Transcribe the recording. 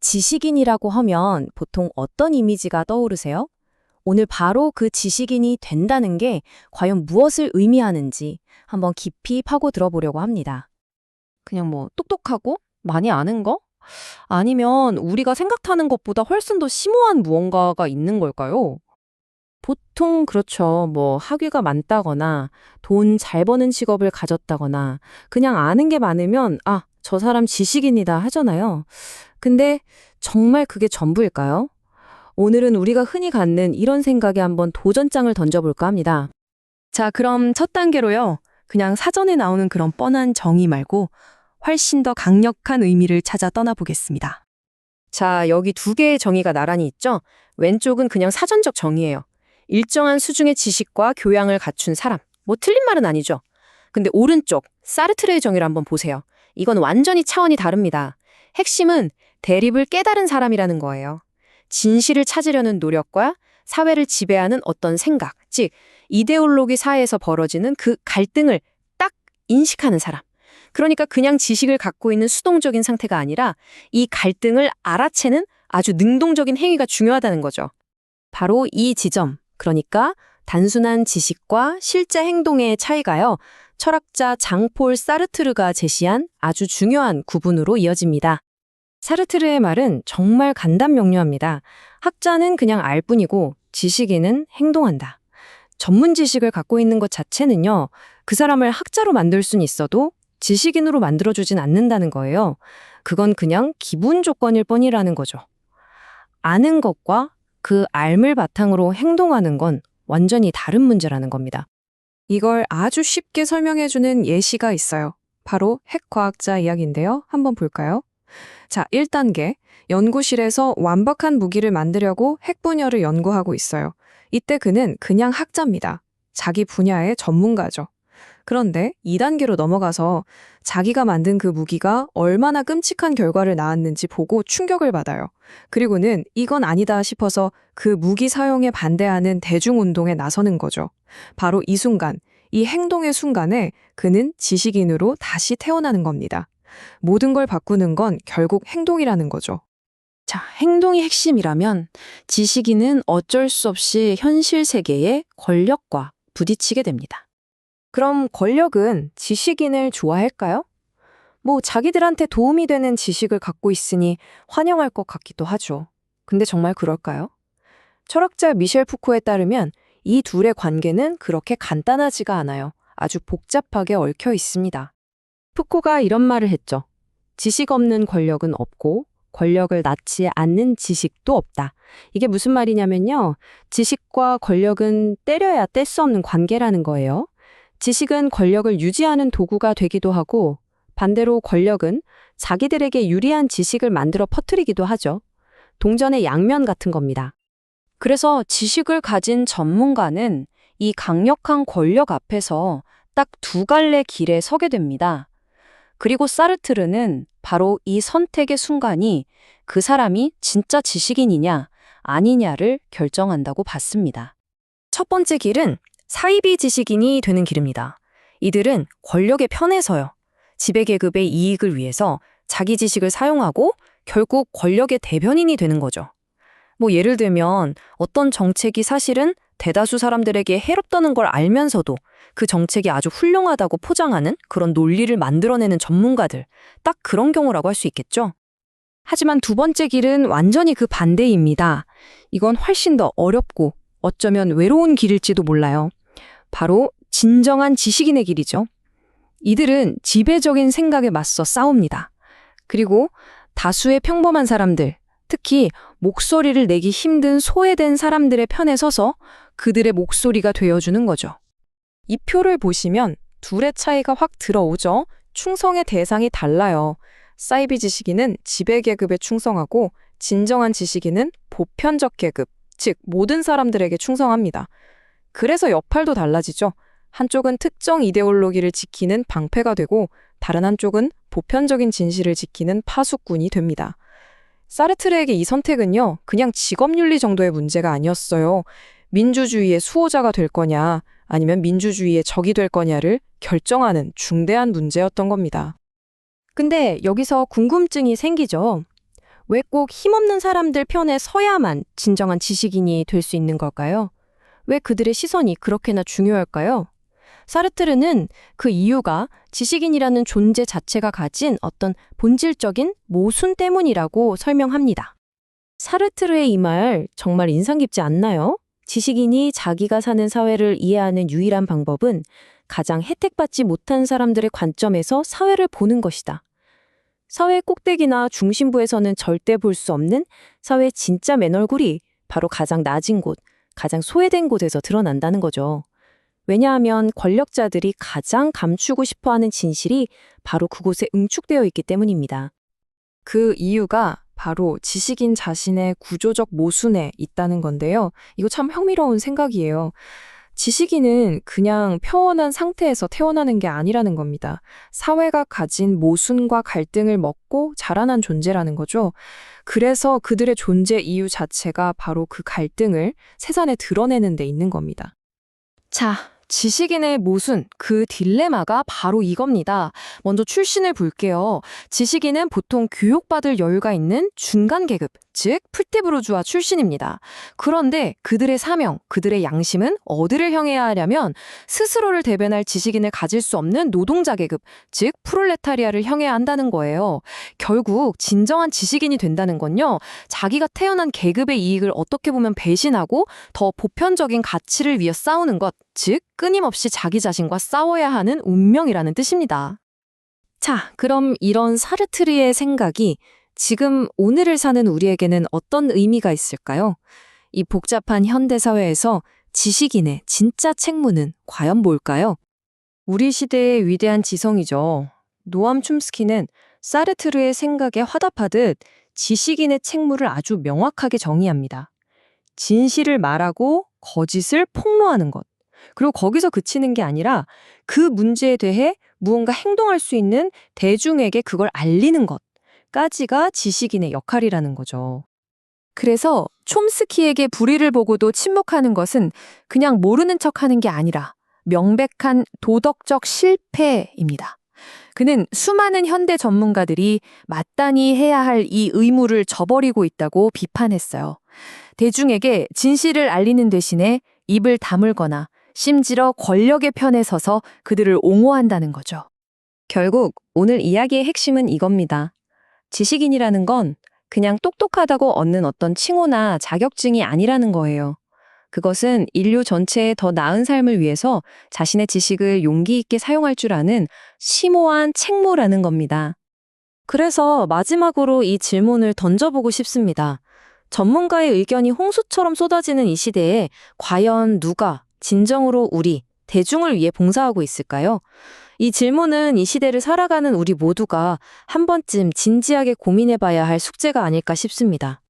지식인이라고 하면 보통 어떤 이미지가 떠오르세요? 오늘 바로 그 지식인이 된다는 게 과연 무엇을 의미하는지 한번 깊이 파고 들어보려고 합니다. 그냥 뭐 똑똑하고 많이 아는 거? 아니면 우리가 생각하는 것보다 훨씬 더 심오한 무언가가 있는 걸까요? 보통 그렇죠. 뭐 학위가 많다거나 돈 잘 버는 직업을 가졌다거나 그냥 아는 게 많으면 아, 저 사람 지식인이다 하잖아요. 근데 정말 그게 전부일까요? 오늘은 우리가 흔히 갖는 이런 생각에 한번 도전장을 던져볼까 합니다. 자, 그럼 첫 단계로요. 그냥 사전에 나오는 그런 뻔한 정의 말고 훨씬 더 강력한 의미를 찾아 떠나보겠습니다. 자, 여기 두 개의 정의가 나란히 있죠? 왼쪽은 그냥 사전적 정의예요. 일정한 수준의 지식과 교양을 갖춘 사람. 뭐 틀린 말은 아니죠. 근데 오른쪽, 사르트르의 정의를 한번 보세요. 이건 완전히 차원이 다릅니다. 핵심은 대립을 깨달은 사람이라는 거예요. 진실을 찾으려는 노력과 사회를 지배하는 어떤 생각, 즉 이데올로기 사회에서 벌어지는 그 갈등을 딱 인식하는 사람. 그러니까 그냥 지식을 갖고 있는 수동적인 상태가 아니라 이 갈등을 알아채는 아주 능동적인 행위가 중요하다는 거죠. 바로 이 지점, 그러니까 단순한 지식과 실제 행동의 차이가요. 철학자 장폴 사르트르가 제시한 아주 중요한 구분으로 이어집니다. 사르트르의 말은 정말 간단 명료합니다. 학자는 그냥 알 뿐이고 지식인은 행동한다. 전문 지식을 갖고 있는 것 자체는요, 그 사람을 학자로 만들 순 있어도 지식인으로 만들어주진 않는다는 거예요. 그건 그냥 기본 조건일 뿐이라는 거죠. 아는 것과 그 알을 바탕으로 행동하는 건 완전히 다른 문제라는 겁니다. 이걸 아주 쉽게 설명해주는 예시가 있어요. 바로 핵과학자 이야기인데요. 한번 볼까요? 자, 1단계. 연구실에서 완벽한 무기를 만들려고 핵 분야를 연구하고 있어요. 이때 그는 그냥 학자입니다. 자기 분야의 전문가죠. 그런데 2단계로 넘어가서 자기가 만든 그 무기가 얼마나 끔찍한 결과를 낳았는지 보고 충격을 받아요. 그리고는 이건 아니다 싶어서 그 무기 사용에 반대하는 대중운동에 나서는 거죠. 바로 이 순간, 이 행동의 순간에 그는 지식인으로 다시 태어나는 겁니다. 모든 걸 바꾸는 건 결국 행동이라는 거죠. 자, 행동이 핵심이라면 지식인은 어쩔 수 없이 현실 세계의 권력과 부딪히게 됩니다. 그럼 권력은 지식인을 좋아할까요? 뭐 자기들한테 도움이 되는 지식을 갖고 있으니 환영할 것 같기도 하죠. 근데 정말 그럴까요? 철학자 미셸 푸코에 따르면 이 둘의 관계는 그렇게 간단하지가 않아요. 아주 복잡하게 얽혀 있습니다. 푸코가 이런 말을 했죠. 지식 없는 권력은 없고 권력을 낳지 않는 지식도 없다. 이게 무슨 말이냐면요. 지식과 권력은 때려야 뗄 수 없는 관계라는 거예요. 지식은 권력을 유지하는 도구가 되기도 하고 반대로 권력은 자기들에게 유리한 지식을 만들어 퍼뜨리기도 하죠. 동전의 양면 같은 겁니다. 그래서 지식을 가진 전문가는 이 강력한 권력 앞에서 딱 두 갈래 길에 서게 됩니다. 그리고 사르트르는 바로 이 선택의 순간이 그 사람이 진짜 지식인이냐 아니냐를 결정한다고 봤습니다. 첫 번째 길은 사이비 지식인이 되는 길입니다. 이들은 권력의 편에서요. 지배계급의 이익을 위해서 자기 지식을 사용하고 결국 권력의 대변인이 되는 거죠. 뭐 예를 들면 어떤 정책이 사실은 대다수 사람들에게 해롭다는 걸 알면서도 그 정책이 아주 훌륭하다고 포장하는 그런 논리를 만들어내는 전문가들. 딱 그런 경우라고 할 수 있겠죠. 하지만 두 번째 길은 완전히 그 반대입니다. 이건 훨씬 더 어렵고 어쩌면 외로운 길일지도 몰라요. 바로 진정한 지식인의 길이죠. 이들은 지배적인 생각에 맞서 싸웁니다. 그리고 다수의 평범한 사람들, 특히 목소리를 내기 힘든 소외된 사람들의 편에 서서 그들의 목소리가 되어주는 거죠. 이 표를 보시면 둘의 차이가 확 들어오죠. 충성의 대상이 달라요. 사이비 지식인은 지배계급에 충성하고 진정한 지식인은 보편적 계급, 즉 모든 사람들에게 충성합니다. 그래서 역할도 달라지죠. 한쪽은 특정 이데올로기를 지키는 방패가 되고 다른 한쪽은 보편적인 진실을 지키는 파수꾼이 됩니다. 사르트르에게 이 선택은요, 그냥 직업윤리 정도의 문제가 아니었어요. 민주주의의 수호자가 될 거냐, 아니면 민주주의의 적이 될 거냐를 결정하는 중대한 문제였던 겁니다. 근데 여기서 궁금증이 생기죠. 왜 꼭 힘없는 사람들 편에 서야만 진정한 지식인이 될 수 있는 걸까요? 왜 그들의 시선이 그렇게나 중요할까요? 사르트르는 그 이유가 지식인이라는 존재 자체가 가진 어떤 본질적인 모순 때문이라고 설명합니다. 사르트르의 이 말 정말 인상 깊지 않나요? 지식인이 자기가 사는 사회를 이해하는 유일한 방법은 가장 혜택받지 못한 사람들의 관점에서 사회를 보는 것이다. 사회 꼭대기나 중심부에서는 절대 볼 수 없는 사회 진짜 맨 얼굴이 바로 가장 낮은 곳, 가장 소외된 곳에서 드러난다는 거죠. 왜냐하면 권력자들이 가장 감추고 싶어 하는 진실이 바로 그곳에 응축되어 있기 때문입니다. 그 이유가 바로 지식인 자신의 구조적 모순에 있다는 건데요. 이거 참 흥미로운 생각이에요. 지식인은 그냥 평온한 상태에서 태어나는 게 아니라는 겁니다. 사회가 가진 모순과 갈등을 먹고 자라난 존재라는 거죠. 그래서 그들의 존재 이유 자체가 바로 그 갈등을 세상에 드러내는 데 있는 겁니다. 자, 지식인의 모순, 그 딜레마가 바로 이겁니다. 먼저 출신을 볼게요. 지식인은 보통 교육받을 여유가 있는 중간 계급, 즉 풀티브루주아 출신입니다. 그런데 그들의 사명, 그들의 양심은 어디를 향해야 하냐면 스스로를 대변할 지식인을 가질 수 없는 노동자 계급, 즉 프롤레타리아를 향해야 한다는 거예요. 결국 진정한 지식인이 된다는 건요. 자기가 태어난 계급의 이익을 어떻게 보면 배신하고 더 보편적인 가치를 위해 싸우는 것, 즉 끊임없이 자기 자신과 싸워야 하는 운명이라는 뜻입니다. 자, 그럼 이런 사르트르의 생각이 지금 오늘을 사는 우리에게는 어떤 의미가 있을까요? 이 복잡한 현대사회에서 지식인의 진짜 책무는 과연 뭘까요? 우리 시대의 위대한 지성이죠. 노암 춤스키는 사르트르의 생각에 화답하듯 지식인의 책무를 아주 명확하게 정의합니다. 진실을 말하고 거짓을 폭로하는 것. 그리고 거기서 그치는 게 아니라 그 문제에 대해 무언가 행동할 수 있는 대중에게 그걸 알리는 것까지가 지식인의 역할이라는 거죠. 그래서 촘스키에게 불의를 보고도 침묵하는 것은 그냥 모르는 척 하는 게 아니라 명백한 도덕적 실패입니다. 그는 수많은 현대 전문가들이 마땅히 해야 할 이 의무를 저버리고 있다고 비판했어요. 대중에게 진실을 알리는 대신에 입을 다물거나 심지어 권력의 편에 서서 그들을 옹호한다는 거죠. 결국 오늘 이야기의 핵심은 이겁니다. 지식인이라는 건 그냥 똑똑하다고 얻는 어떤 칭호나 자격증이 아니라는 거예요. 그것은 인류 전체의 더 나은 삶을 위해서 자신의 지식을 용기 있게 사용할 줄 아는 심오한 책무라는 겁니다. 그래서 마지막으로 이 질문을 던져보고 싶습니다. 전문가의 의견이 홍수처럼 쏟아지는 이 시대에 과연 누가 진정으로 우리, 대중을 위해 봉사하고 있을까요? 이 질문은 이 시대를 살아가는 우리 모두가 한 번쯤 진지하게 고민해 봐야 할 숙제가 아닐까 싶습니다.